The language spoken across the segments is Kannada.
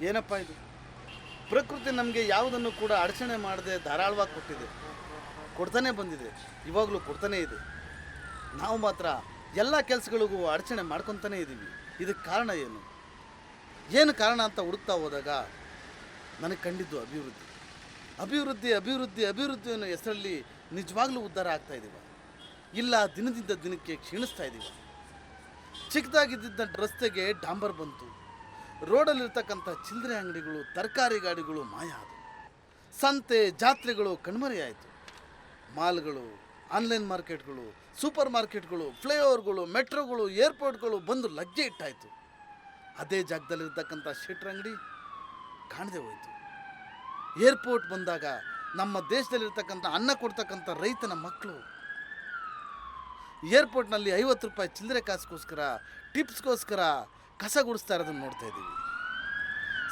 ಏನಪ್ಪ ಇದು? ಪ್ರಕೃತಿ ನಮಗೆ ಯಾವುದನ್ನು ಕೂಡ ಅಡಚಣೆ ಮಾಡದೆ ಧಾರಾಳವಾಗಿ ಕೊಟ್ಟಿದೆ. ಕೊಡ್ತಾನೆ ಬಂದಿದೆ. ಇವಾಗಲೂ ಕೊಡ್ತಾನೇ ಇದೆ. ನಾವು ಮಾತ್ರ ಎಲ್ಲ ಕೆಲಸಗಳಿಗೂ ಅಡಚಣೆ ಮಾಡ್ಕೊತಾನೇ ಇದ್ದೀವಿ ಇದಕ್ಕೆ ಕಾರಣ ಏನು? ಏನು ಕಾರಣ ಅಂತ ಹುಡುಕ್ತಾ ಹೋದಾಗ ನನಗೆ ಕಂಡಿದ್ದು ಅಭಿವೃದ್ಧಿ. ಅಭಿವೃದ್ಧಿ ಅಭಿವೃದ್ಧಿ ಅಭಿವೃದ್ಧಿ ಅನ್ನೋ ಹೆಸರಲ್ಲಿ ನಿಜವಾಗ್ಲೂ ಉದ್ಧಾರ ಆಗ್ತಾ ಇದ್ದೀವ ಇಲ್ಲ, ದಿನದಿಂದ ದಿನಕ್ಕೆ ಕ್ಷೀಣಿಸ್ತಾ ಇದ್ದೀವ ಚಿಕ್ಕದಾಗಿದ್ದ ರಸ್ತೆಗೆ ಡಾಂಬರ್ ಬಂತು. ರೋಡಲ್ಲಿರ್ತಕ್ಕಂಥ ಚಿಲ್ಲರೆ ಅಂಗಡಿಗಳು, ತರಕಾರಿ ಗಾಡಿಗಳು ಮಾಯ ಆದವು. ಸಂತೆ, ಜಾತ್ರೆಗಳು ಕಣ್ಮರೆಯಾಯಿತು. ಮಾಲ್ಗಳು, ಆನ್ಲೈನ್ ಮಾರ್ಕೆಟ್ಗಳು, ಸೂಪರ್ ಮಾರ್ಕೆಟ್ಗಳು, ಫ್ಲೈಓವರ್ಗಳು, ಮೆಟ್ರೋಗಳು, ಏರ್ಪೋರ್ಟ್ಗಳು ಬಂದು ಲಗ್ಗೆ ಇಟ್ಟಾಯಿತು. ಅದೇ ಜಾಗದಲ್ಲಿರ್ತಕ್ಕಂಥ ಶೆಟ್ರ್ ಅಂಗಡಿ ಕಾಣದೆ ಹೋಯಿತು. ಏರ್ಪೋರ್ಟ್ ಬಂದಾಗ ನಮ್ಮ ದೇಶದಲ್ಲಿರ್ತಕ್ಕಂಥ ಅನ್ನ ಕೊಡ್ತಕ್ಕಂಥ ರೈತನ ಮಕ್ಕಳು ಏರ್ಪೋರ್ಟ್ನಲ್ಲಿ ಐವತ್ತು ರೂಪಾಯಿ ಚಿಲ್ಲರೆ ಕಾಸಿಗೋಸ್ಕರ, ಟಿಪ್ಸ್ಗೋಸ್ಕರ ಕಸ ಗುಡಿಸ್ತಾ ಇರೋದನ್ನು ನೋಡ್ತಾ ಇದ್ದೀವಿ.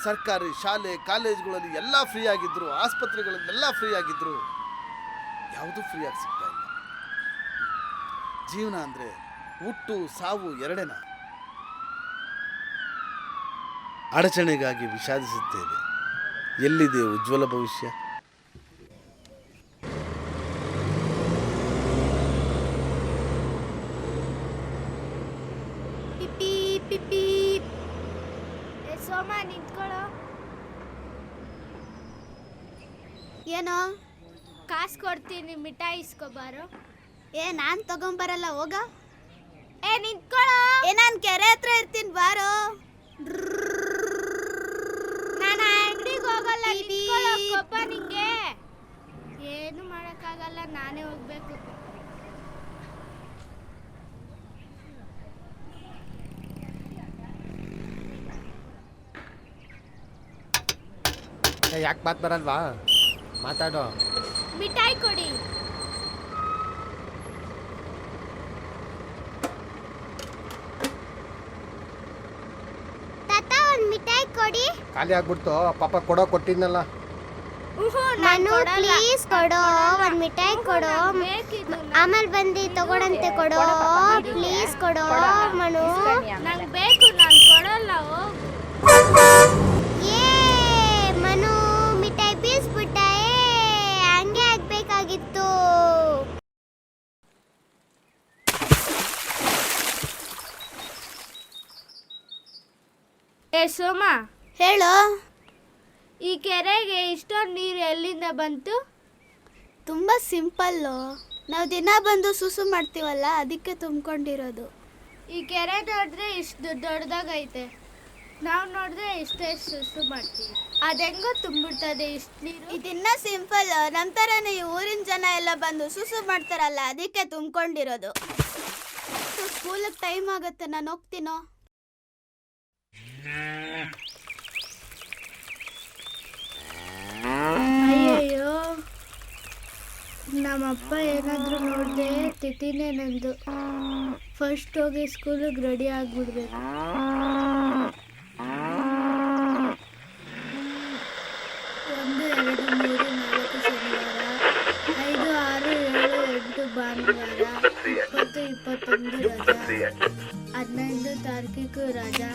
ಸರ್ಕಾರಿ ಶಾಲೆ, ಕಾಲೇಜುಗಳಲ್ಲಿ ಎಲ್ಲ ಫ್ರೀ ಆಗಿದ್ರು, ಆಸ್ಪತ್ರೆಗಳಲ್ಲೆಲ್ಲ ಫ್ರೀ ಆಗಿದ್ರು. ಯಾವುದೂ ಆಗಿ ಸಿಗ್ತಾ ಇಲ್ಲ. ಜೀವನ ಅಂದರೆ ಹುಟ್ಟು, ಸಾವು ಎರಡೇನ? ಅಡಚಣೆಗಾಗಿ ವಿಷಾದಿಸುತ್ತೇವೆ. ಎಲ್ಲಿದೆ ಉಜ್ವಲ ಭವಿಷ್ಯ ಪಿಪಿ ಪಿಪಿ ಏ ಸೋಮ ನಿಂತ್ಕೊಳ್ಳೋ ಏನೋ ಕಾಸು ಕೊಡ್ತೀನಿ ಮಿಠಾಯಿ ಇಸ್ಕೊಬಾರು? ಏ ನಾನ್ ತಗೊಂಬರಲ್ಲ ಹೋಗ. ಏ ನಿಂತ್ಕೊಳ್ಳೋ. ಏ ನಾನ್ ಕೆರೆ ಹತ್ರ ಇರ್ತೀನಿ ಬಾರೋ. ನಾನು ಅಂಗಡಿಗೆ ಹೋಗಲ್ಲ. ನಿಂತ್ಕೊಳ್ಳೋ ನಿಂಗೆ. ಏನು ಮಾಡೋಕ್ಕಾಗಲ್ಲ ನಾನೇ ಹೋಗ್ಬೇಕು. ಯಾಕೆ ಮಾತು ಬರಲ್ವಾ? ಮಾತಾಡೋ. ಮಿಠಾಯಿ ಕೊಡಿ. ತಾತ ಒಂದು ಮಿಠಾಯಿ ಕೊಡಿ. ಖಾಲಿ ಆಗ್ಬಿಡ್ತು. ಪಾಪ ಕೊಡೋ ಕೊಟ್ಟಿದ್ನಲ್ಲ. ನಾನು ಪ್ಲೀಸ್ ಕೊಡೋ ಒಂದ್ ಮಿಠಾಯಿ ಕೊಡೋ. ಬೇಕಿದ್ದು ಆಮೇಲೆ ಬಂದು ತಗೊಳಂತೆ ಕೊಡೋ. ಪ್ಲೀಸ್ ಕೊಡೋ ಮನು. ನಂಗೆ ಬೇಕು ನಾನು ಕೊಡಲ್ಲ ಹೋಗು ಏ ಮನು ಮಿಠಾಯಿ ಬೀಸ್ಬಿಟ್ಟ ಏ ಹಂಗೆ ಆಗ್ಬೇಕಾಗಿತ್ತು ಏ ಸೋಮ. ಹೇಳು. ಈ ಕೆರೆಗೆ ಇಷ್ಟೊಂದು ನೀರು ಎಲ್ಲಿಂದ ಬಂತು? ತುಂಬ ಸಿಂಪಲ್ಲು ನಾವು ದಿನ ಬಂದು ಸುಸು ಮಾಡ್ತೀವಲ್ಲ ಅದಕ್ಕೆ ತುಂಬ್ಕೊಂಡಿರೋದು. ಈ ಕೆರೆ ನೋಡಿದ್ರೆ ಇಷ್ಟು ದೊಡ್ಡದಾಗೈತೆ. ನಾವು ನೋಡಿದ್ರೆ ಇಷ್ಟೇ ಸುಸು ಮಾಡ್ತೀವಿ. ಅದೆಂಗೋ ತುಂಬಿಡ್ತದೆ ಇಷ್ಟು ನೀರು. ಇದಿನ್ನ ಸಿಂಪಲ್. ನಮ್ಮ ಥರನೇ ಈ ಊರಿನ ಜನ ಎಲ್ಲ ಬಂದು ಸುಸು ಮಾಡ್ತಾರಲ್ಲ ಅದಕ್ಕೆ ತುಂಬ್ಕೊಂಡಿರೋದು. ಸ್ಕೂಲಿಗೆ ಟೈಮ್ ಆಗುತ್ತೆ ನಾನು ಹೋಗ್ತೀನೋ? ಅಯ್ಯಯ್ಯೋ, ನಮ್ಮಪ್ಪ ಏನಾದರೂ ನೋಡಿದೆ ತಿಥಿನೇ ನಂದು. ಫಸ್ಟ್ ಹೋಗಿ ಸ್ಕೂಲಿಗೆ ರೆಡಿ ಆಗಿಬಿಡ್ಬೇಕು. ಒಂದು, ಎರಡು, ಮೂರು, ನಾಲ್ಕು ಶನಿವಾರ, ಐದು, ಆರು, ಏಳು, ಎಂಟು ಭಾನುವಾರ ಇಪ್ಪತ್ತು ಇಪ್ಪತ್ತೊಂದು ರಜಾ, ಹದಿನೈದು ತಾರೀಕಿಗೂ ರಜಾ.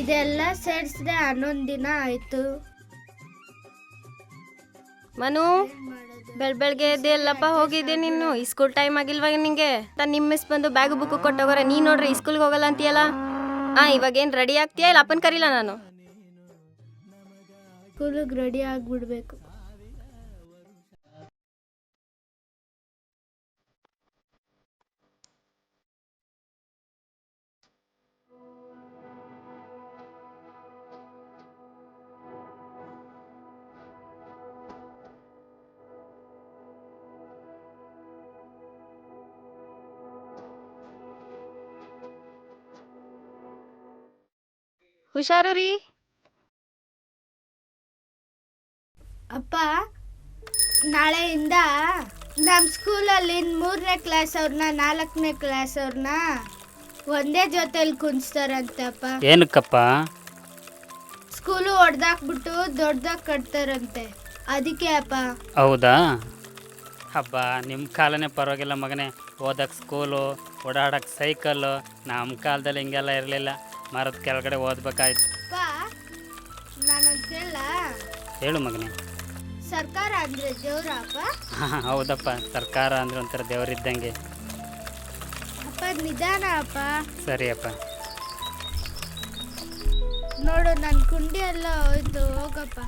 ಇದೆಲ್ಲ ಸೇರಿಸಿದ್ರೆ ಹನ್ನೊಂದು ದಿನ ಆಯಿತು. ಮನು ಬೆಳ್ ಬೆಳಗ್ಗೆ ಎದ್ದೆಲ್ಲಪ್ಪ ಹೋಗಿದ್ದೆ ನೀನು? ಸ್ಕೂಲ್ ಟೈಮ್ ಆಗಿಲ್ವಾಗ ನಿಂಗೆ ನಾನು ನಿಮ್ಮ ಮಿಸ್ ಬಂದು ಬ್ಯಾಗ್ ಬುಕ್ ಕೊಟ್ಟೋಗ್ರೆ. ನೀ ನೋಡ್ರಿ ಸ್ಕೂಲ್ಗೆ ಹೋಗಲ್ಲ ಅಂತೀಯಲ್ಲ? ಹಾ ಇವಾಗ ಏನು ರೆಡಿ ಆಗ್ತೀಯಾ ಇಲ್ಲ ಅಪ್ಪನ ಕರೀಲ ನಾನು? ಸ್ಕೂಲಿಗೆ ರೆಡಿ ಆಗಿಬಿಡ್ಬೇಕು. ಹುಷಾರು ರೀ. ಅಪ್ಪ ನಾಳೆಯಿಂದ ನಮ್ಮ ಸ್ಕೂಲಲ್ಲಿ ಮೂರನೇ ಕ್ಲಾಸ್ ಅವ್ರನ್ನ ನಾಲ್ಕನೇ ಕ್ಲಾಸ್ ಅವ್ರನ್ನ ಒಂದೇ ಜೊತೆಲಿ ಕುಣಿಸ್ತಾರಂತಪ್ಪ ಏನಕ್ಕಪ್ಪ? ಸ್ಕೂಲು ಹೊಡೆದಾಕ್ಬಿಟ್ಟು ದೊಡ್ಡದಾಗಿ ಕಟ್ತಾರಂತೆ. ಅದಕ್ಕೆ ಅಪ್ಪ. ಹೌದಾ? ಹಬ್ಬ ನಿಮ್ಮ ಕಾಲನೇ ಪರವಾಗಿಲ್ಲ ಮಗನೇ. ಓದಕ್ಕೆ ಸ್ಕೂಲು ಓಡಾಡಕ್ಕೆ ಸೈಕಲ್ಲು ನಮ್ಮ ಕಾಲದಲ್ಲಿ ಹಿಂಗೆಲ್ಲ ಇರಲಿಲ್ಲ. ಮರದ ಕೆಳಗಡೆ ಓದ್ಬೇಕಾಯ್ತು. ಅಪ್ಪ ಹೇಳು ಮಗನೇ. ಸರ್ಕಾರ ಅಂದ್ರೆ ದೇವ್ರ ಅಪ್ಪ? ಹಾಂ ಹೌದಪ್ಪ. ಸರ್ಕಾರ ಅಂದ್ರೆ ಒಂಥರ ದೇವರಿದ್ದಂಗೆ. ಅಪ್ಪ ನಿಧಾನ ಅಪ್ಪ. ಸರಿಯಪ್ಪ ನೋಡು ನನ್ನ ಕುಂಡಿ ಎಲ್ಲ ಹೋಯ್ತು ಹೋಗಪ್ಪ.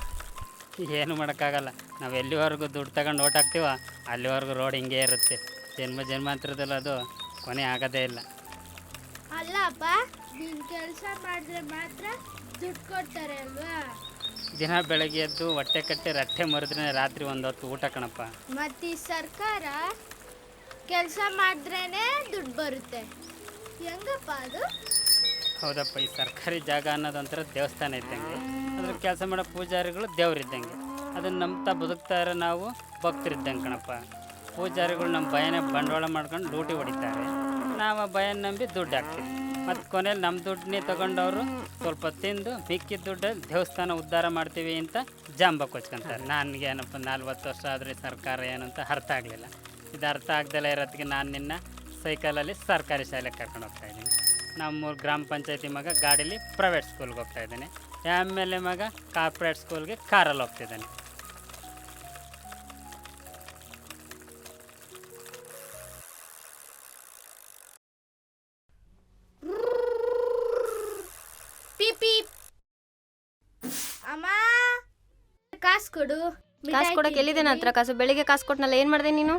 ಏನು ಮಾಡೋಕ್ಕಾಗಲ್ಲ. ನಾವು ಎಲ್ಲಿವರೆಗೂ ದುಡ್ಡು ತಗೊಂಡು ಓಟ್ ಹಾಕ್ತೀವೋ ಅಲ್ಲಿವರೆಗೂ ರೋಡ್ ಹಿಂಗೆ ಇರುತ್ತೆ. ಜನ್ಮ ಜನ್ಮಾಂತರದಲ್ಲಿ ಅದು ಕೊನೆ ಆಗೋದೇ ಇಲ್ಲ. ಅಲ್ಲ ಅಪ್ಪ ನೀನ್ ಕೆಲಸ ಮಾಡಿದ್ರೆ ಮಾತ್ರ ದುಡ್ಡು ಕೊಡ್ತಾರೆ ಅಲ್ವಾ? ದಿನ ಬೆಳಗ್ಗೆ ಎದ್ದು ಹೊಟ್ಟೆ ಕಟ್ಟಿ ರಟ್ಟೆ ಮರಿದ್ರೆ ರಾತ್ರಿ ಒಂದು ಹೊತ್ತು ಊಟ ಕಣಪ್ಪ. ಮತ್ತೆ ಈ ಸರ್ಕಾರ ಕೆಲಸ ಮಾಡಿದ್ರೇನೆ ದುಡ್ಡು ಬರುತ್ತೆ. ಹೆಂಗಪ್ಪ ಅದು? ಹೌದಪ್ಪ ಈ ಸರ್ಕಾರಿ ಜಾಗ ಅನ್ನೋದೊಂಥರ ದೇವಸ್ಥಾನ ಇದ್ದಂಗೆ. ಅದ್ರ ಕೆಲಸ ಮಾಡೋ ಪೂಜಾರಿಗಳು ದೇವ್ರಿದ್ದಂಗೆ ಅದನ್ನ ನಂಬ್ತಾ ಬದುಕ್ತಾ ಇರೋ ನಾವು ಭಕ್ತರಿದ್ದಂಗೆ ಕಣಪ್ಪ. ಪೂಜಾರಿಗಳು ನಮ್ಮ ಭಯನ ಬಂಡವಾಳ ಮಾಡ್ಕೊಂಡು ಲೂಟಿ ಹೊಡಿತಾರೆ. ನಾವು ಆ ಭಯನ ನಂಬಿ ದುಡ್ಡು ಹಾಕ್ತೀವಿ. ಮತ್ತು ಕೊನೆಯಲ್ಲಿ ನಮ್ಮ ದುಡ್ಡನ್ನೇ ತಗೊಂಡವರು ಸ್ವಲ್ಪ ತಿಂದು ಮಿಕ್ಕಿದ ದುಡ್ಡು ದೇವಸ್ಥಾನ ಉದ್ಧಾರ ಮಾಡ್ತೀವಿ ಅಂತ ಜಾಂಬ ಕೊಚ್ಕೊಂತಾರೆ. ನನಗೆ ಏನಪ್ಪ ನಲ್ವತ್ತು ವರ್ಷ ಆದರೆ ಸರ್ಕಾರ ಏನು ಅಂತ ಅರ್ಥ ಆಗಲಿಲ್ಲ. ಇದು ಅರ್ಥ ಆಗ್ದಲೇ ಇರೋದಕ್ಕೆ ನಾನು ನಿನ್ನ ಸೈಕಲಲ್ಲಿ ಸರ್ಕಾರಿ ಶಾಲೆಗೆ ಕರ್ಕೊಂಡು ಹೋಗ್ತಾ ಇದ್ದೀನಿ. ನಮ್ಮೂರು ಗ್ರಾಮ ಪಂಚಾಯತಿ ಮಗ ಗಾಡೀಲಿ ಪ್ರೈವೇಟ್ ಸ್ಕೂಲ್ಗೆ ಹೋಗ್ತಾ ಇದ್ದಾನೆ. ಆಮೇಲೆ ಮಗ ಕಾರ್ಪೊರೇಟ್ ಸ್ಕೂಲ್ಗೆ ಕಾರಲ್ಲಿ ಹೋಗ್ತಿದ್ದಾನೆ. ಪೀಪ್ ಪೀಪ್. ಅಮ್ಮ ಕಾಸು ಕೊಡು. ಕಾಸು ಕೊಡಕ್ಕೆ ಎಲ್ಲಿದೆ ನನ್ನ ಹತ್ರ ಕಾಸು? ಬೆಳಿಗ್ಗೆ ಕಾಸು ಕೊಟ್ನಲ್ಲ ಏನು ಮಾಡಿದೆ ನೀನು?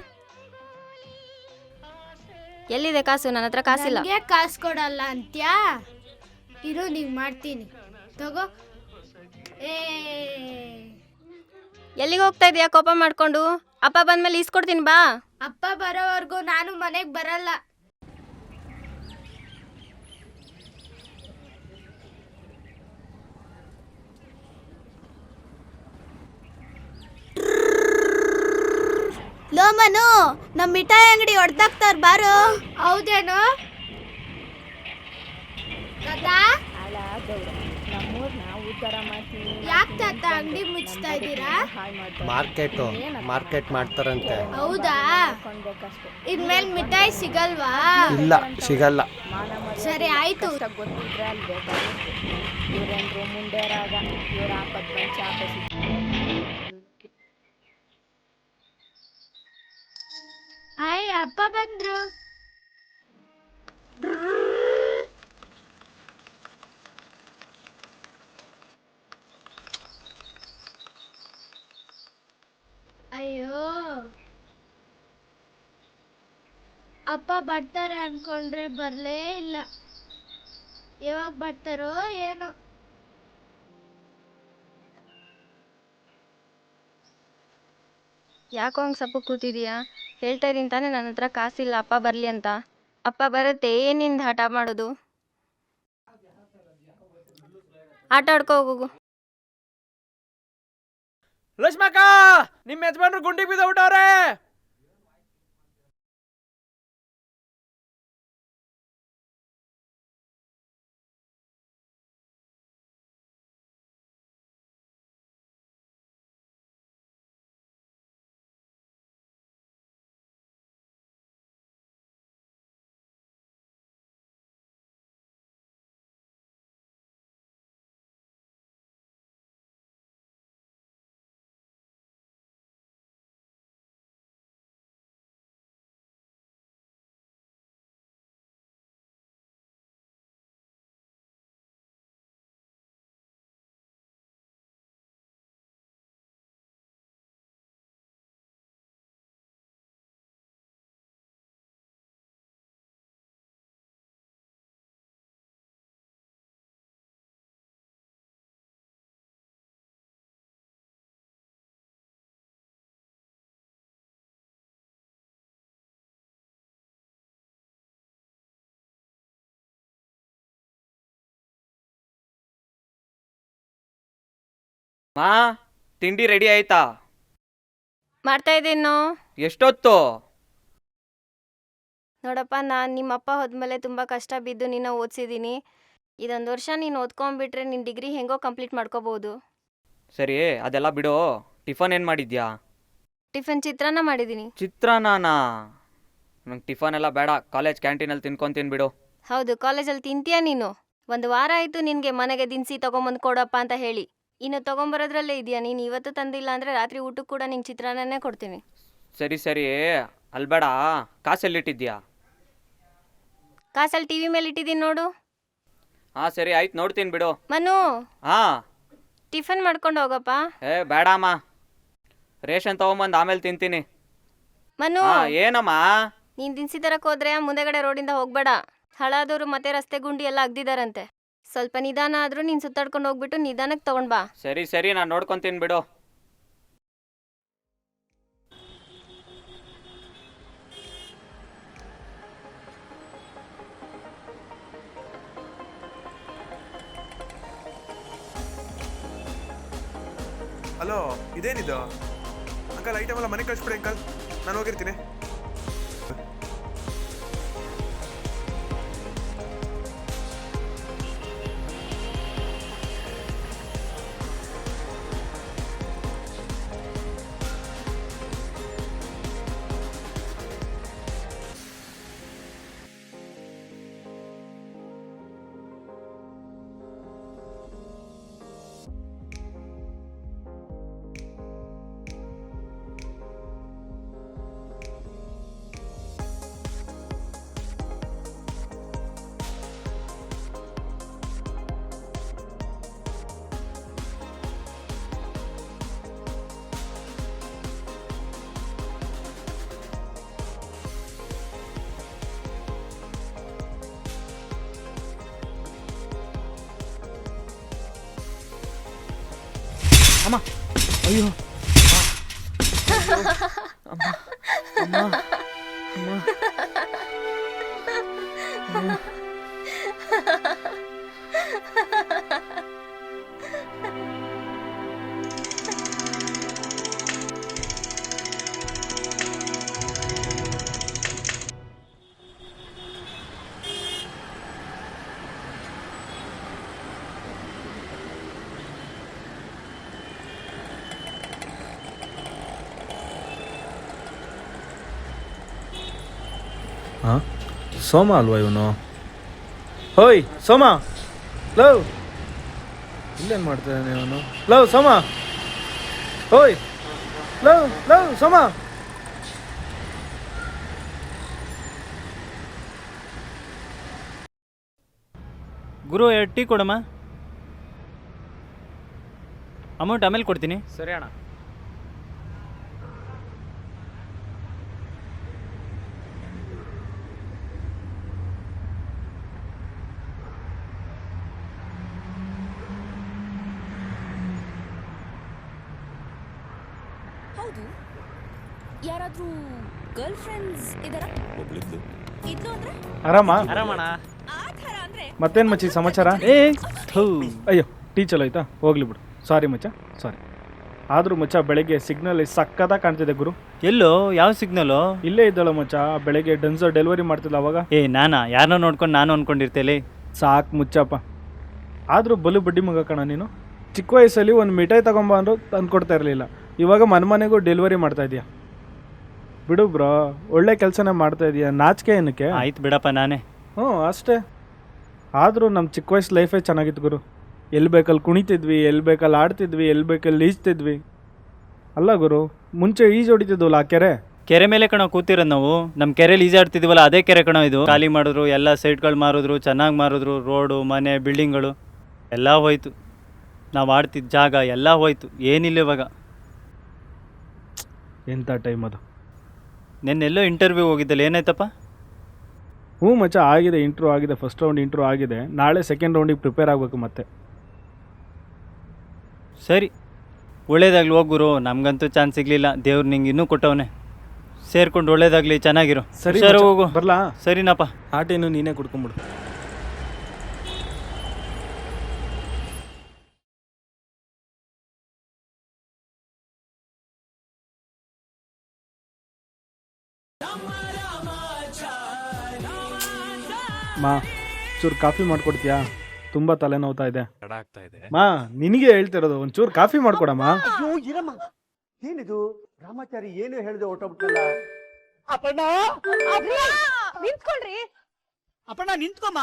ಎಲ್ಲಿದೆ ಕಾಸು? ನನ್ನ ಹತ್ರ ಕಾಸಿಲ್ಲ. ನನಗೆ ಕಾಸು ಕೊಡಲ್ಲ ಅಂತ್ಯಾ? ಇರು ನೀವು ಮಾಡ್ತೀನಿ. ತಗೋ. ಏ. ಎಲ್ಲಿಗೆ ಹೋಗ್ತಾ ಇದೀಯಾ? ಕೋಪ ಮಾಡ್ಕೊಂಡು. ಅಪ್ಪ ಬಂದ್ಮೇಲೆ ಇಸ್ಕೊಡ್ತೀನಿ ಬಾ. ಅಪ್ಪ ಬರೋವರೆಗೂ ನಾನು ಮನೆಗೆ ಬರಲ್ಲ. ಲೋಮನು ನಮ್ಮ ಮಿಠಾಯಿ ಅಂಗಡಿ ಹೊಡ್ದಾಕ್ತಾರ ಬಾರು. ಹೌದೇನು? ತಾತ? ಯಾಕೆ ತಾತ ಅಂಗಡಿ ಮುಚ್ತಾ ಇದ್ದೀರಾ? ಮಾರ್ಕೆಟ್ ಮಾರ್ಕೆಟ್ ಮಾಡ್ತಾರಂತೆ. ಹೌದಾ? ಇನ್ಮೇಲೆ ಮಿಠಾಯಿ ಸಿಗಲ್ವಾ? ಇಲ್ಲ ಸಿಗಲ್ಲ. ಸರಿ ಆಯ್ತು. ಆಯ್ ಅಪ್ಪ ಬಂದ್ರು. ಅಯ್ಯೋ. ಅಪ್ಪ ಬರ್ತಾರೆ ಅನ್ಕೊಂಡ್ರೆ ಬರಲೇ ಇಲ್ಲ. ಯಾವಾಗ ಬರ್ತಾರೋ ಏನೋ. ಯಾಕೋ ಹಂಗೆ ಸಪ್ಪಗೆ ಕೂತಿದೀಯಾ? ಹೇಳ್ತಾ ಇದೀನಿ ತಾನೇ, ನನ್ನ ಹತ್ರ ಕಾಸಿಲ್ಲ, ಅಪ್ಪ ಬರಲಿ ಅಂತ. ಅಪ್ಪ ಬರುತ್ತೆ ಏನಿಂದ ಹಠ ಮಾಡೋದು? ಆಟ ಆಡ್ಕೋ ಹೋಗು. ಲಕ್ಷ್ಮಕ್ಕ ನಿಮ್ಮ ಯಜಮಾನ್ರು ಗುಂಡಿ ಬಿದ್ದ ಮಾ ತಿಂಡಿ ರೆಡಿ ಆಯ್ತಾ? ಮಾಡ್ತಾ ಇದ್ದೀನೋ ಎಷ್ಟೊತ್ತು? ನೋಡಪ್ಪ ನಾನು ನಿಮ್ಮಪ್ಪ ಹೋದ್ಮೇಲೆ ತುಂಬ ಕಷ್ಟ ಬಿದ್ದು ನಿನ್ನ ಓದಿಸಿದ್ದೀನಿ. ಇದೊಂದು ವರ್ಷ ನೀನು ಓದ್ಕೊಂಡ್ಬಿಟ್ರೆ ನಿನ್ನ ಡಿಗ್ರಿ ಹೆಂಗೋ ಕಂಪ್ಲೀಟ್ ಮಾಡ್ಕೋಬೋದು. ಸರಿ ಅದೆಲ್ಲ ಬಿಡು. ಟಿಫನ್ ಏನು ಮಾಡಿದ್ಯಾ? ಟಿಫನ್ ಚಿತ್ರಾನ್ನ ಮಾಡಿದ್ದೀನಿ. ಚಿತ್ರಾನ್ನನಾ? ನಂಗೆ ಟಿಫನ್ ಎಲ್ಲ ಬೇಡ. ಕಾಲೇಜ್ ಕ್ಯಾಂಟೀನಲ್ಲಿ ತಿನ್ಕೊಂತೀನಿ ಬಿಡು. ಹೌದು ಕಾಲೇಜಲ್ಲಿ ತಿಂತೀಯಾ ನೀನು? ಒಂದು ವಾರ ಆಯಿತು ನಿನಗೆ ಮನೆಗೆ ದಿನಸಿ ತೊಗೊಂಬಂದು ಕೊಡಪ್ಪ ಅಂತ ಹೇಳಿ. ಇನ್ನು ತಗೊಂಬರೋದ್ರಲ್ಲೇ ಇದೆಯಾ? ನೀನು ಇವತ್ತು ತಂದಿಲ್ಲ ಅಂದರೆ ರಾತ್ರಿ ಊಟಕ್ಕೆ ಕೂಡ ನಿಂಗೆ ಚಿತ್ರಾನ್ನನೇ ಕೊಡ್ತೀನಿ. ಸರಿ ಸರಿ. ಅಲ್ಬೇಡ ಕಾಸೆಲ್ಲಿಟ್ಟಿದ್ಯಾ ಕಾಸಲ್ಲಿ ಟಿ ವಿ ಮೇಲೆ ಇಟ್ಟಿದ್ದೀನಿ ನೋಡು. ಹಾಂ ಸರಿ. ಆಯ್ತು ನೋಡ್ತೀನಿ ಬಿಡು. ಮನು! ಹಾಂ. ಟಿಫನ್ ಮಾಡ್ಕೊಂಡು ಹೋಗಪ್ಪ. ಏ ಬೇಡಮ್ಮ. ರೇಷನ್ ತೊಗೊಂಬಂದು ಆಮೇಲೆ ತಿಂತೀನಿ. ಮನು! ಹಾಂ ಏನಮ್ಮ? ನೀನು ದಿನಸಿ ತರಕ್ಕೆ ಹೋದ್ರೆ ಮುಂದೆಗಡೆ ರೋಡಿಂದ ಹೋಗಬೇಡ. ಹಳಾದವರು ಮತ್ತೆ ರಸ್ತೆ ಗುಂಡಿ ಎಲ್ಲ ಅಗ್ದಿದಾರಂತೆ. ಸ್ವಲ್ಪ ನಿಧಾನ ಆದ್ರೂ ನೀನ್ ಸುತ್ತಾಡ್ಕೊಂಡು ಹೋಗ್ಬಿಟ್ಟು ನಿಧಾನಕ್ಕೆ ತಗೊಂಡ್ ಬಾ. ಸರಿ ಸರಿ ನಾನು ನೋಡ್ಕೊಂತೀನಿ ಬಿಡು. ಹಲೋ ಇದೇನಿದು? ಅಂಕಲ್ ಐಟಮ್ ಎಲ್ಲ ಮನೆ ಕಳಿಸ್ಬಿಡಿ ಅಂಕಲ್. ನಾನು ಹೋಗಿರ್ತೀನಿ. అయ్యో అమ్మా అమ్మా అమ్మా అమ్మా ಸೋಮ ಅಲ್ವಾ ಇವನು? ಹೋಯ್ ಸೋಮ. ಲವ್ ಇಲ್ಲೇನು ಮಾಡ್ತಾನೆ ಇವನು? ಲವ್ ಸೋಮ. ಹೋಯ್. ಲವ್ ಲವ್ ಸೋಮ. ಗುರು ಎರಡು ಟೀ ಕೊಡಮ್ಮ. ಅಮೌಂಟ್ ಆಮೇಲೆ ಕೊಡ್ತೀನಿ. ಸರಿ ಅಣ್ಣ. ಹೌದು. ಯಾರಾದ್ರೂ ಗರ್ಲ್ ಫ್ರೆಂಡ್ಸ್ ಇದಾರ ಇದ್ಲು ಅಂದ್ರೆ? ಆರಾಮ? ಆರಾಮಣ್ಣ. ಆ ಥರ ಅಂದ್ರೆ? ಮತ್ತೇನು ಮಚ್ಚಿ ಸಮಾಚಾರ? ಏ ಥೂ. ಅಯ್ಯೋ ಟೀ ಚಲೋ ಆಯ್ತಾ? ಹೋಗ್ಲಿ ಬಿಡು. ಸಾರಿ ಮಚ್ಚ ಸಾರಿ ಆದ್ರೂ ಮಚ್ಚ ಬೆಳಗ್ಗೆ ಸಿಗ್ನಲ್ ಸಕ್ಕದ ಕಾಣ್ತಿದೆ ಗುರು. ಎಲ್ಲೋ? ಯಾವ ಸಿಗ್ನಲು? ಇಲ್ಲೇ ಇದ್ದಾಳ ಮಚ್ಚ ಬೆಳಗ್ಗೆ ಡನ್ಸರ್ ಡೆಲಿವರಿ ಮಾಡ್ತಿಲ್ಲ ಅವಾಗ. ಏ ನಾನಾ? ಯಾರನ್ನ ನೋಡ್ಕೊಂಡು ನಾನು ಅನ್ಕೊಂಡಿರ್ತೇಲಿ ಸಾಕು ಮುಚ್ಚಪ್ಪ. ಆದರೂ ಬಲು ಬಡ್ಡಿ ಮಗ ಕಣ ನೀನು. ಚಿಕ್ಕ ವಯಸ್ಸಲ್ಲಿ ಒಂದು ಮಿಠಾಯಿ ತಗೊಂಬ ಅಂದ್ರು ತಂದು ಕೊಡ್ತಾ ಇರಲಿಲ್ಲ. ಇವಾಗ ಮನೆ ಮನೆಗೂ ಡೆಲಿವರಿ ಮಾಡ್ತಾ ಇದೀಯ? ಬಿಡು ಬ್ರೋ ಒಳ್ಳೆ ಕೆಲಸನೇ ಮಾಡ್ತಾ ಇದೀಯ? ನಾಚಿಕೆ ಏನಕ್ಕೆ? ಆಯ್ತು ಬಿಡಪ್ಪ ನಾನೇ. ಹ್ಞೂ ಅಷ್ಟೇ. ಆದರೂ ನಮ್ಮ ಚಿಕ್ಕ ವಯಸ್ಸು ಲೈಫೇ ಚೆನ್ನಾಗಿತ್ತು ಗುರು. ಎಲ್ಲಿ ಬೇಕಲ್ಲಿ ಕುಣಿತಿದ್ವಿ ಎಲ್ಲಿ ಬೇಕಲ್ಲಿ ಆಡ್ತಿದ್ವಿ ಎಲ್ಲಿ ಬೇಕಲ್ಲಿ ಈಜ್ತಿದ್ವಿ. ಅಲ್ಲ ಗುರು ಮುಂಚೆ ಈಜು ಹೊಡಿತಿದ್ವಲ್ಲ ಆ ಕೆರೆ? ಕೆರೆ ಮೇಲೆ ಕಣ ಕೂತಿರೋದು ನಾವು. ನಮ್ಮ ಕೆರೆಯಲ್ಲಿ ಈಜಾಡ್ತಿದ್ವಲ್ಲ ಅದೇ ಕೆರೆ ಕಣ ಇದು. ಖಾಲಿ ಮಾಡಿದ್ರು ಎಲ್ಲ ಸೈಟ್ಗಳು ಮಾರಿದ್ರು ಚೆನ್ನಾಗಿ ಮಾರಿದ್ರು ರೋಡು ಮನೆ ಬಿಲ್ಡಿಂಗ್ಗಳು ಎಲ್ಲ ಹೋಯ್ತು. ನಾವು ಆಡ್ತಿದ್ದ ಜಾಗ ಎಲ್ಲ ಹೋಯ್ತು. ಏನಿಲ್ಲ ಇವಾಗ. ಎಂಥ ಟೈಮ್ ಅದು? ನೆನ್ನೆಲ್ಲೋ ಇಂಟರ್ವ್ಯೂ ಹೋಗಿದ್ದಲ್ಲ ಏನಾಯ್ತಪ್ಪ? ಹ್ಞೂ ಮಚ್ಚ ಆಗಿದೆ ಇಂಟ್ರೂ ಆಗಿದೆ ಫಸ್ಟ್ ರೌಂಡ್ ಇಂಟ್ರೂ ಆಗಿದೆ. ನಾಳೆ ಸೆಕೆಂಡ್ ರೌಂಡಿಗೆ ಪ್ರಿಪೇರ್ ಆಗಬೇಕು ಮತ್ತೆ. ಸರಿ. ಒಳ್ಳೇದಾಗ್ಲಿ ಹೋಗುರು ನಮಗಂತೂ ಚಾನ್ಸ್ ಸಿಗಲಿಲ್ಲ. ದೇವ್ರು ನಿಂಗೆ ಇನ್ನೂ ಕೊಟ್ಟವನೆ. ಸೇರ್ಕೊಂಡು ಒಳ್ಳೇದಾಗ್ಲಿ ಚೆನ್ನಾಗಿರು. ಸರಿ ಸರ್ ಮಚ್ಚ, ಹೋಗು. ಬರಲಾ? ಸರಿನಪ್ಪ. ಆಟೇನು ನೀನೇ ಕುಡ್ಕೊಂಬಿಡು. ಚೂರು ಕಾಫಿ ಮಾಡ್ಕೊಡ್ತೀಯಾ? ತುಂಬಾ ತಲೆನೋವ್ತಾ ಇದೆ. ಆಗ್ತಾ ಇದೆ. ಮಾ ನಿನಗೆ ಹೇಳ್ತಿರೋದು ಒಂಚೂರು ಕಾಫಿ ಮಾಡ್ಕೊಡಮ್ಮ. ಅಯ್ಯೋ ಇರಮ್ಮ. ಏನಿದು? ರಾಮಾಚಾರಿ ಏನು ಹೇಳಿದೆ ಹೊಟ್ಟೋಗ್ಬಿಟ್ಟಲ್ಲ ಅಪ್ಪಣ್ಣ! ನಿಂತ್ಕೊಳ್ರಿ. ಅಪ್ಪಣ್ಣ ನಿಂತ್ಕೊಮ್ಮ.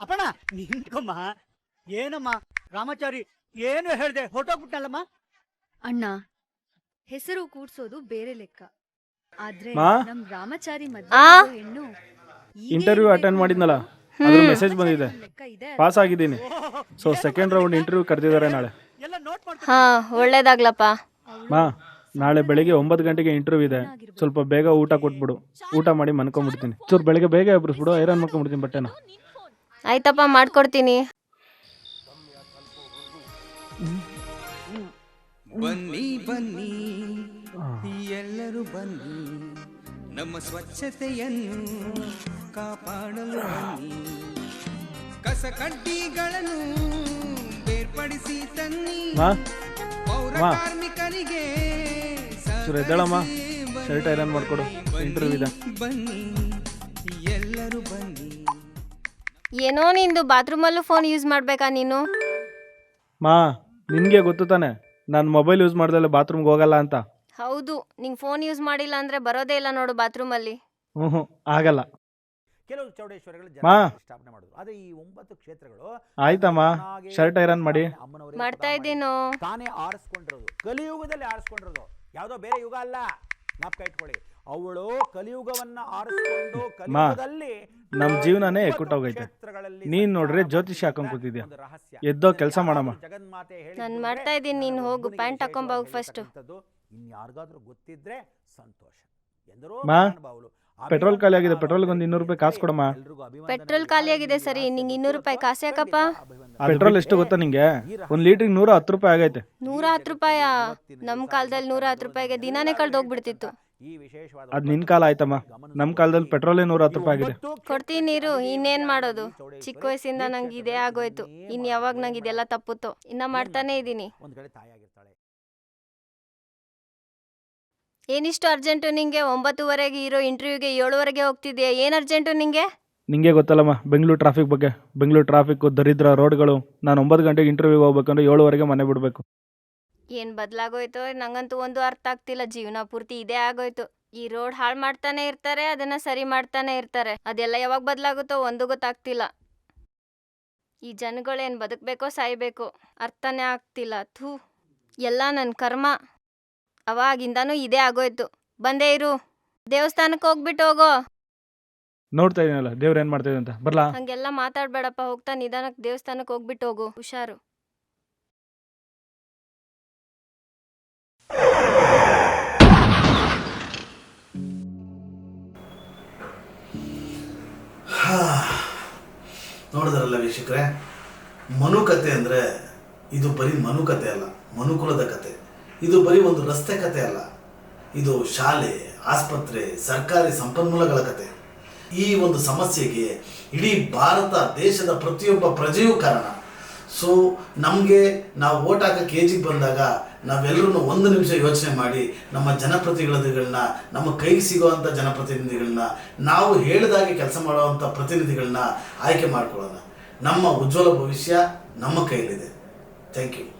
ಅಪ್ಪಣ್ಣ ನಿಂತ್ಕೊಮ್ಮ. ಏನಮ್ಮ? ರಾಮಾಚಾರಿ ಏನು ಹೇಳ್ದೆ? ಹೊಟ್ಟೋಗ್ಬಿಟ್ಟಲ್ಲಮ್ಮ ಅಣ್ಣ ಹೆಸರು ಕೂಡ್ಸೋದು ಬೇರೆ ಲೆಕ್ಕ. ಆದ್ರೆ ಮಾ? ನಮ್ ರಾಮಚಾರಿ ಮದ್ವೆ ಹೆಣ್ಣು ಇಂಟರ್ವ್ಯೂ ಅಟೆಂಡ್ ಮಾಡಿದ್ನಲ್ಲ. ಅದ್ರ ಮೆಸೇಜ್ ಬಂದಿದೆ. ಪಾಸ್ ಆಗಿದ್ದೀನಿ. ಸೊ ಸೆಕೆಂಡ್ ರೌಂಡ್ ಇಂಟರ್ವ್ಯೂ ಕರೆದಿದ್ದಾರೆ ನಾಳೆ. ಹಾ ಒಳ್ಳೇದಾಗ್ಲಪ್ಪ. ಮಾ ನಾಳೆ ಬೆಳಿಗ್ಗೆ ಒಂಬತ್ತು ಗಂಟೆಗೆ ಇಂಟರ್ವ್ಯೂ ಇದೆ. ಸ್ವಲ್ಪ ಬೇಗ ಊಟ ಕೊಟ್ಬಿಡು. ಊಟ ಮಾಡಿ ಮನ್ಕೊಂಡ್ಬಿಡ್ತೀನಿ ಚೂರು ಬೆಳಿಗ್ಗೆ ಬೇಗ ಎಬ್ಬಿಸ್ಬಿಡು ಐರನ್ ಮಾಡ್ಕೊಂಬಿಡ್ತೀನಿ ಬಟ್ಟೆನ. ಆಯ್ತಪ್ಪ ಮಾಡ್ಕೊಡ್ತೀನಿ. ಬನ್ನಿ ಬನ್ನಿ. ಎಲ್ಲರೂ ಬನ್ನಿ. ನಮ್ಮ ಸ್ವಚ್ಛತೆಯನ್ನು ಕಾಪಾಡಲು ಬನ್ನಿ. ಕಸ ಕಡ್ಡಿಗಳನ್ನು ಬೇರ್ಪಡಿಸಿ ತನ್ನಿ. ಪೌರ. ಕಾರ್ಮಿಕರಿಗೆ ಶರ್ಟ್ ಐರನ್ ಮಾಡ್ಕೊಡು. ಇಂಟರ್ವ್ಯೂ ಇದೆ. ಬನ್ನಿ ಎಲ್ಲರೂ ಬನ್ನಿ. ಏನೋ ನಿಂದು ಬಾತ್ರೂಮಲ್ಲೂ ಫೋನ್ ಯೂಸ್ ಮಾಡ್ಬೇಕಾ ನೀನು? ಮಾ ನಿನಗೆ ಗೊತ್ತು ತಾನೆ. ನಾನು ಮೊಬೈಲ್ ಯೂಸ್ ಮಾಡ್ದಲ್ಲ ಬಾತ್ರೂಮ್ಗೆ ಹೋಗಲ್ಲ ಅಂತ. ಹೌದು ನಿಂಗೆ ಫೋನ್ ಯೂಸ್ ಮಾಡಿಲ್ಲ ಅಂದ್ರೆ ಬರೋದೇ ಇಲ್ಲ ನೋಡು ಬಾತ್ರೂಮಲ್ಲಿ ಹ್ಞೂ ಹ್ಞೂ ಆಗಲ್ಲ. ಕೆಲವು ಚೌಡೇಶ್ವರಿಗಳು ಮಾ. ಜನ ಸ್ಥಾಪನೆ ಮಾಡಿದ್ರು. ಆದ್ರೆ ಈ ಒಂಬತ್ತು ಕ್ಷೇತ್ರಗಳು ಆಯ್ತಮ್ಮ ಶರ್ಟ್ ಐರನ್ ಮಾಡಿ. ಅಮ್ಮನವರೇ ಮಾಡ್ತಾ ಇದ್ದೀನೋ? ತಾನೇ ಆರಿಸ್ಕೊಂಡಿರೋದು. ಕಲಿಯುಗದಲ್ಲಿ ಆರಿಸ್ಕೊಂಡಿರೋದು. ಯಾವುದೋ ಬೇರೆ ಯುಗ ಅಲ್ಲ. ಜ್ಞಾಪಕ ಇಟ್ಕೊಳ್ಳಿ. ಅವಳು ಕಲಿಯುಗವನ್ನ ಆರಿಸ್ಕೊಂಡು ಕಲಿಯುಗದಲ್ಲಿ ನಮ್ಮ ಜೀವನನೇ ಎಕ್ಕುಟ್ಟೋಗೈತೆ ನೀನ್ ನೋಡ್ರೆ ಜ್ಯೋತಿಷಿ ಹಾಕೊಂಡ್ ಕೂತಿದ್ಯಾ? ಎದ್ದೋ ಕೆಲಸ ಮಾಡಮ್ಮ. ಜಗನ್ಮಾತೆ ನಾನು ಮಾಡ್ತಾ ಇದ್ದೀನಿ ನೀನು ಹೋಗು ಪ್ಯಾಂಟ್ ಹಾಕೊಂಡ್ ಹೋಗು ಫಸ್ಟ್ ಇನ್ಯಾರಿಗಾದ್ರೂ ಗೊತ್ತಿದ್ರೆ ಸಂತೋಷ. ಎಂದರೋ. ಪೆಟ್ರೋಲ್ ಖಾಲಿ ಆಗಿದೆ ಪೆಟ್ರೋಲ್ಗೆ ಒಂದು ಇನ್ನೂರು ರೂಪಾಯಿ ಕಾಸು ಕೊಡಮ್ಮ. ಪೆಟ್ರೋಲ್ ಖಾಲಿ ಆಗಿದೆ ಸರಿ ನಿಂಗೆ ಇನ್ನೂರು ರೂಪಾಯಿ ಕಾಸು ಯಾಕಪ್ಪ? ಪೆಟ್ರೋಲ್ ಎಷ್ಟು ಗೊತ್ತಾ ನಿಂಗೆ? ಒಂದು ಲೀಟ್ರಿಗೆ ನೂರ ಹತ್ತು ರೂಪಾಯಿ ಆಗೈತೆ. ನೂರ ಹತ್ತು ರೂಪಾಯ ನಮ್ಮ ಕಾಲದಲ್ಲಿ ನೂರ ಹತ್ತು ರೂಪಾಯಿಗೆ ದಿನಾನೇ ಕಳ್ದು ಹೋಗ್ಬಿಡ್ತಿತ್ತು. ಈ ನಿನ್ ಅದು ನಿನ್ನ ಕಾಲ ಆಯ್ತಮ್ಮ. ನಮ್ಮ ಕಾಲದಲ್ಲಿ ಪೆಟ್ರೋಲೇ ನೂರ ಹತ್ತು ರೂಪಾಯಿ ಆಗಿದೆ. ಕೊಡ್ತೀನಿ ನೀರು ಇನ್ನೇನ್ ಮಾಡೋದು? ಚಿಕ್ಕ ವಯಸ್ಸಿಂದ ನಂಗೆ ಇದೇ ಆಗೋಯ್ತು. ಇನ್ ಯಾವಾಗ ನಂಗೆ ಇದೆಲ್ಲ ತಪ್ಪುತ್ತೋ? ಇನ್ನ ಮಾಡ್ತಾನೆ ಇದ್ದೀನಿ ಒಂದ್ ಕಡೆ ತಾಯಾಗಿರ್ತಾಳೆ ಏನಿಷ್ಟು ಅರ್ಜೆಂಟು ನಿಂಗೆ? ಒಂಬತ್ತುವರೆಗೆ ಇರೋ ಇಂಟರ್ವ್ಯೂಗೆ ಏಳುವರೆಗೆ ಹೋಗ್ತಿದ್ಯಾ? ಏನ್ ಅರ್ಜೆಂಟು ನಿಂಗೆ? ನಿಂಗೆ ಗೊತ್ತಲ್ಲಮ್ಮ ಬೆಂಗಳೂರು ಟ್ರಾಫಿಕ್ ಬಗ್ಗೆ. ಬೆಂಗಳೂರು ಟ್ರಾಫಿಕ್ಕು ದರಿದ್ರ ರೋಡ್ಗಳು ನಾನು ಒಂಬತ್ತು ಗಂಟೆಗೆ ಇಂಟರ್ವ್ಯೂಗೆ ಹೋಗ್ಬೇಕಂದ್ರೆ ಏಳುವರೆಗೆ ಮನೆ ಬಿಡಬೇಕು. ಏನು ಬದಲಾಗೋಯ್ತೋ? ನಂಗಂತೂ ಒಂದು ಅರ್ಥ ಆಗ್ತಿಲ್ಲ. ಜೀವನ ಪೂರ್ತಿ ಇದೇ ಆಗೋಯ್ತು. ಈ ರೋಡ್ ಹಾಳು ಮಾಡ್ತಾನೆ ಇರ್ತಾರೆ ಅದನ್ನ ಸರಿ ಮಾಡ್ತಾನೆ ಇರ್ತಾರೆ. ಅದೆಲ್ಲ ಯಾವಾಗ ಬದಲಾಗುತ್ತೋ ಒಂದು ಗೊತ್ತಾಗ್ತಿಲ್ಲ. ಈ ಜನಗಳೇನು ಬದುಕಬೇಕೋ ಸಾಯ್ಬೇಕು ಅರ್ಥನೇ ಆಗ್ತಿಲ್ಲ. ಥೂ ಎಲ್ಲ ನನ್ನ ಕರ್ಮ. ಅವಾಗಿಂದಾನು ಇದೇ ಆಗೋಯ್ತು. ಬಂದೇ ಇರು. ದೇವಸ್ಥಾನಕ್ಕೆ ಹೋಗ್ಬಿಟ್ಟು ಹೋಗೋ. ನೋಡ್ತಾ ಇದೀನಲ್ಲ ದೇವ್ರ ಏನ್ ಮಾಡ್ತಾ ಅಂತ ಬರ್ಲಾ? ಹಂಗೆಲ್ಲ ಮಾತಾಡ್ಬೇಡಪ್ಪ ಹೋಗ್ತಾ ನಿಧಾನಕ್ಕೆ ದೇವಸ್ಥಾನಕ್ಕೆ ಹೋಗ್ಬಿಟ್ಟು ಹೋಗು. ಹುಷಾರು. ನೋಡಿದ್ರಲ್ಲ ವೀಕ್ಷಕರೇ ಮನುಕತೆ ಅಂದರೆ ಇದು ಬರೀ ಮನುಕತೆ ಅಲ್ಲ ಮನುಕುಲದ ಕತೆ. ಇದು ಬರೀ ಒಂದು ರಸ್ತೆ ಕತೆ ಅಲ್ಲ. ಇದು ಶಾಲೆ, ಆಸ್ಪತ್ರೆ, ಸರ್ಕಾರಿ ಸಂಪನ್ಮೂಲಗಳ ಕತೆ. ಈ ಒಂದು ಸಮಸ್ಯೆಗೆ ಇಡೀ ಭಾರತ ದೇಶದ ಪ್ರತಿಯೊಬ್ಬ ಪ್ರಜೆಯೂ ಕಾರಣ. ಸೊ ನಮಗೆ ನಾವು ಓಟ್ ಕೆ ಏಜಿಗೆ ಬಂದಾಗ ನಾವೆಲ್ಲರೂ ಒಂದು ನಿಮಿಷ ಯೋಚನೆ ಮಾಡಿ ನಮ್ಮ ಜನಪ್ರತಿನಿಧಿಗಳನ್ನ, ನಮ್ಮ ಕೈಗೆ ಸಿಗುವಂಥ ಜನಪ್ರತಿನಿಧಿಗಳನ್ನ, ನಾವು ಹೇಳಿದಾಗೆ ಕೆಲಸ ಮಾಡುವಂಥ ಪ್ರತಿನಿಧಿಗಳನ್ನ ಆಯ್ಕೆ ಮಾಡಿಕೊಳ್ಳೋಣ. ನಮ್ಮ ಉಜ್ವಲ ಭವಿಷ್ಯ ನಮ್ಮ ಕೈಯಲ್ಲಿದೆ. Thank you